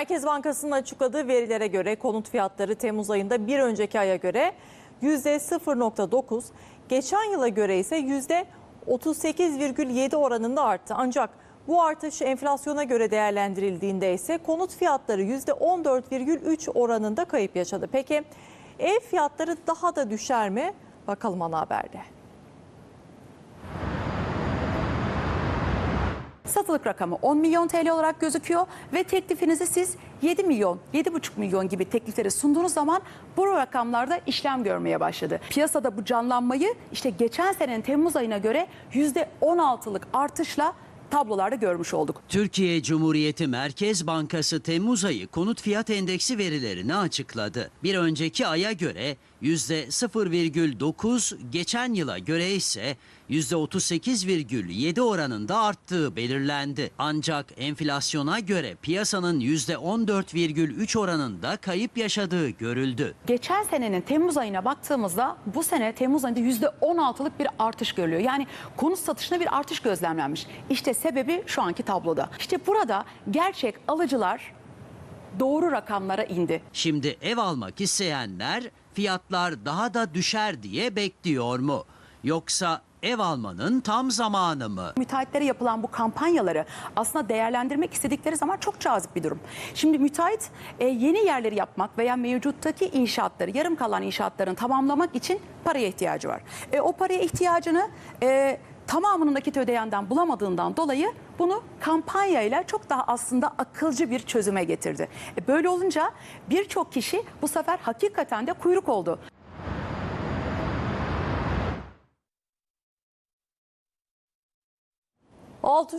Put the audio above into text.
Merkez Bankası'nın açıkladığı verilere göre konut fiyatları Temmuz ayında bir önceki aya göre %0.9, geçen yıla göre ise %38,7 oranında arttı. Ancak bu artış enflasyona göre değerlendirildiğinde ise konut fiyatları %14,3 oranında kayıp yaşadı. Peki ev fiyatları daha da düşer mi? Bakalım ana haberde. Satılık rakamı 10 milyon TL olarak gözüküyor ve teklifinizi siz 7 milyon, 7,5 milyon gibi teklifleri sunduğunuz zaman bu rakamlarda işlem görmeye başladı. Piyasada bu canlanmayı işte geçen senenin Temmuz ayına göre %16'lık artışla tablolarda görmüş olduk. Türkiye Cumhuriyeti Merkez Bankası Temmuz ayı konut fiyat endeksi verilerini açıkladı. Bir önceki aya göre %0,9, geçen yıla göre ise %38,7 oranında arttığı belirlendi. Ancak enflasyona göre piyasanın %14,3 oranında kayıp yaşadığı görüldü. Geçen senenin Temmuz ayına baktığımızda bu sene Temmuz ayında %16'lık bir artış görülüyor. Yani konut satışında bir artış gözlemlenmiş. İşte sebebi şu anki tabloda. İşte burada gerçek alıcılar doğru rakamlara indi. Şimdi ev almak isteyenler fiyatlar daha da düşer diye bekliyor mu? Yoksa ev almanın tam zamanı mı? Müteahhitlere yapılan bu kampanyaları aslında değerlendirmek istedikleri zaman çok cazip bir durum. Şimdi müteahhit e, yeni yerleri yapmak veya mevcuttaki inşaatları, yarım kalan inşaatlarını tamamlamak için paraya ihtiyacı var. E, o paraya ihtiyacını e, tamamını nakit ödeyenden bulamadığından dolayı bunu kampanyayla çok daha aslında akılcı bir çözüme getirdi. E, böyle olunca birçok kişi bu sefer hakikaten de kuyruk oldu. Altı